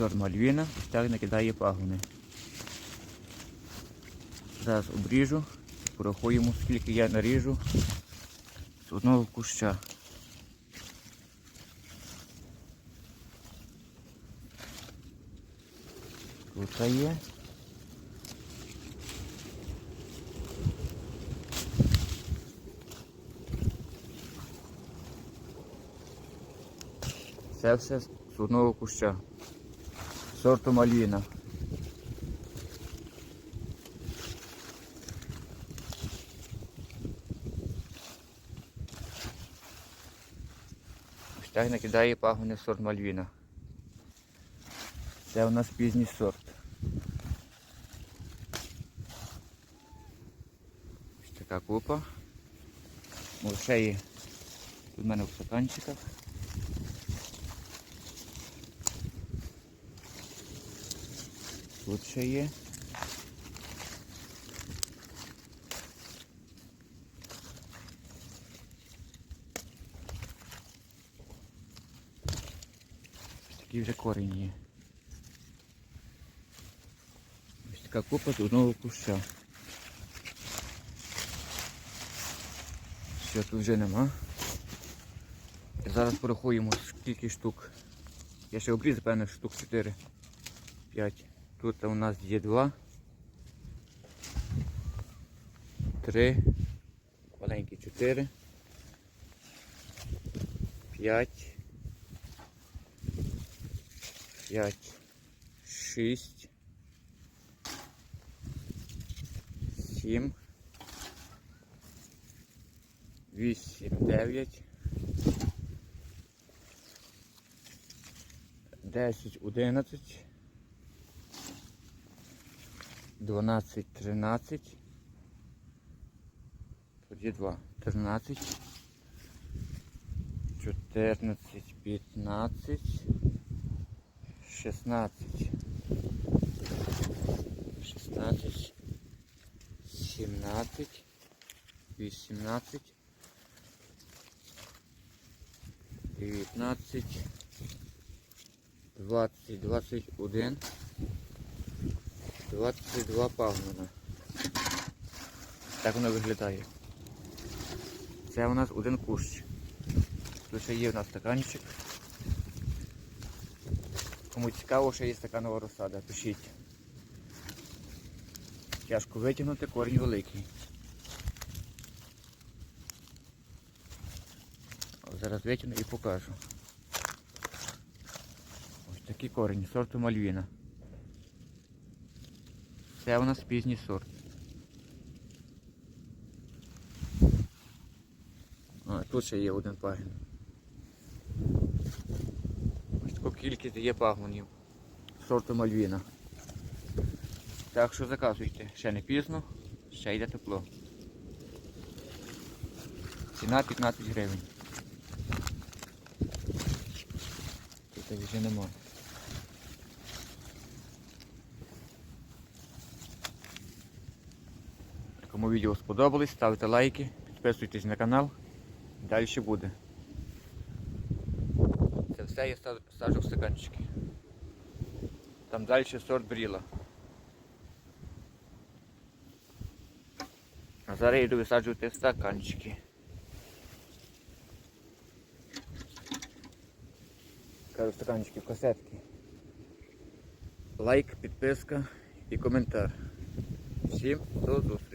сорт Мальвіна, так накидає пагони. Зараз обріжу, порахуємо, скільки я наріжу з одного куща. Тут є. Це все з одного куща. Сорту Мальвіна. Ось так накидає пагони сорт Мальвіна. Це у нас пізній сорт. Ось така купа. Є тут в мене в стаканчиках. Тут ще є. Такий вже корінь є. Ось така купа одного куща. Що тут вже нема. Зараз порахуємо скільки штук. Я ще обрізав, певно, штук 4. 5. Тут у нас є 2. 3. Маленькі 4. 5. 5. 6. 7. 8, 9. 10, 11. 12, 13. Тоді 2. 13. 14, 15. 16. 16. 17. 18. 19. 20, 21. 22 пагнона. Так воно виглядає. Це у нас один кущ. Тут ще є в нас стаканчик. Кому цікаво, що є стаканова розсада, пишіть. Тяжко витягнути, корінь великий. Зараз витягну і покажу. Ось такий корінь, сорту Мальвіна. Це у нас пізній сорт. А, тут ще є один пагін. Ось таку кількість є пагонів сорту Мальвіна. Так що заказуйте, ще не пізно, ще йде тепло. Ціна 15 гривень. Тут вже немає. Кому відео сподобалось, ставте лайки, підписуйтесь на канал. Далі буде. Це все я саджу в стаканчики. Там далі сорт бріла. А зараз я йду висаджувати стаканчики. Кажу стаканчики в касетки. Лайк, підписка і коментар. Всім до зустрічі!